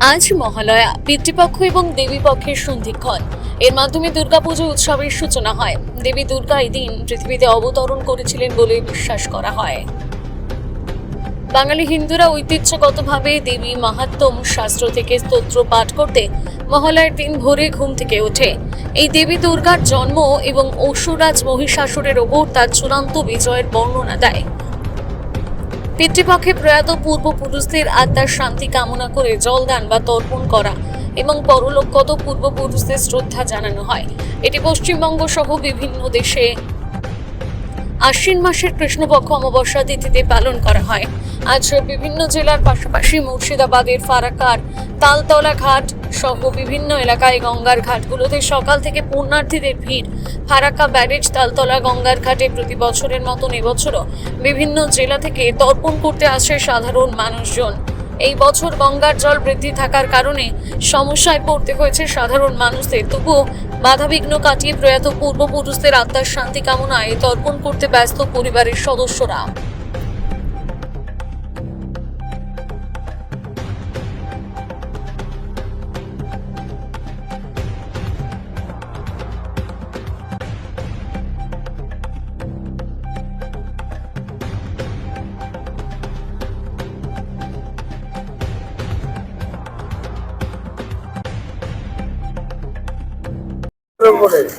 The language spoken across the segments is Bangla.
আজ মহালয়া, পিতৃপক্ষ এবং দেবী পক্ষের সন্ধিক্ষণ। এর মাধ্যমে দুর্গাপুজো উৎসবের সূচনা হয়। দেবী দুর্গা এদিন পৃথিবীতে অবতরণ করেছিলেন বলে বিশ্বাস করা হয়। বাঙালি হিন্দুরা ঐতিহ্যগতভাবে দেবী মাহাত্ম শাস্ত্র থেকে স্তোত্র পাঠ করতে মহালয়ার দিন ভোরে ঘুম থেকে ওঠে। এই দেবী দুর্গার জন্ম এবং অসুরাজ মহিষাসুরের ওপর তার চূড়ান্ত বিজয়ের বর্ণনা দেয়। পিতৃপক্ষে প্রয়াত পূর্বপুরুষদের আত্মার শান্তি কামনা করে জলদান বা তর্পণ করা এবং পরলোকগত পূর্বপুরুষদের শ্রদ্ধা জানানো হয়। এটি পশ্চিমবঙ্গ সহ বিভিন্ন দেশে আশ্বিন মাসের কৃষ্ণপক্ষ অমাবস্যা তিথিতে পালন করা হয়। আজ বিভিন্ন জেলার পাশাপাশি মুর্শিদাবাদের ফারাকার তালতলা ঘাট সহ বিভিন্ন এলাকায় গঙ্গার ঘাটগুলোতে সকাল থেকে পুণ্যার্থীদের ভিড়। ফারাক্কা ব্যারেজ, তালতলা গঙ্গার ঘাটে প্রতি বছরের মতন এবছরও বিভিন্ন জেলা থেকে তর্পণ করতে আসে সাধারণ মানুষজন। এই বছর গঙ্গার জল বৃদ্ধি থাকার কারণে সমস্যায় পড়তে হয়েছে সাধারণ মানুষদের। তবুও বাধাবিঘ্ন কাটিয়ে প্রয়াত পূর্বপুরুষদের আত্মার শান্তি কামনায় তর্পণ করতে ব্যস্ত পরিবারের সদস্যরা।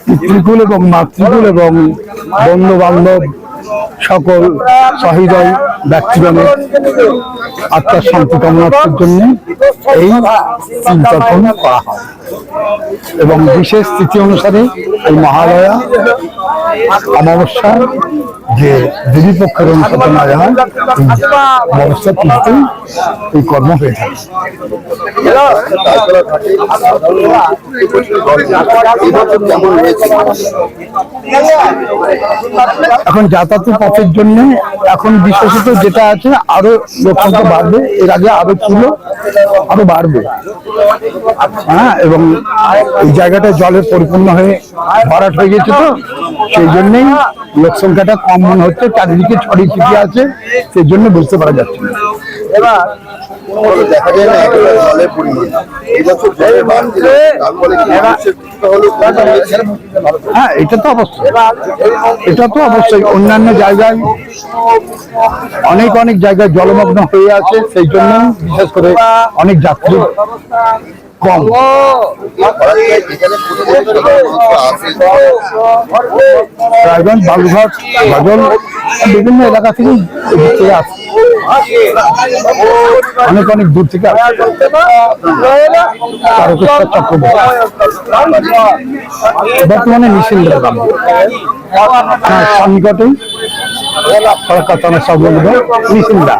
পিতৃকুল এবং মাতৃকুল এবং বন্ধু বান্ধব সকল সহৃদয় ব্যক্তিগণের আত্মার শান্তি কামনার্থের জন্য এই চিন্তাপন করা হয়। এবং বিশেষ তিথি অনুসারে এই মহালয়া, অমাবস্যা যে দেবী পক্ষের অনুসারে না যায় এই কর্ম হয়ে এখন যাতায়াতের পথের জন্য এখন বিশ্বসিত যেটা আছে, আরও লোক সংখ্যা বাড়বে, এর আগে আরও ছিল, আরও বাড়বে। হ্যাঁ এবং এই জায়গাটা জলে পরিপূর্ণ হয়ে ভরাট হয়ে গেছে তো সেই জন্যই লোক সংখ্যাটা কম মনে হচ্ছে চারিদিকে ছড়িয়ে ছিটিয়ে আছে সেই জন্য বুঝতে পারা যাচ্ছে না? হ্যাঁ এটা তো অবশ্যই। এটা তো অবশ্যই অন্যান্য জায়গায় অনেক অনেক জায়গায় জলমগ্ন হয়ে আছে সেই জন্য বিশেষ করে অনেক যাত্রী কম। বালুঘাট বিভিন্ন এলাকা থেকে থেকে আসে। অনেক অনেক দূর থেকে বর্তমানে নিশ্চিন্ত গ্রাম। হ্যাঁ সন্নিকটেই কলকাতা সংলগ্ন নিশিন্দা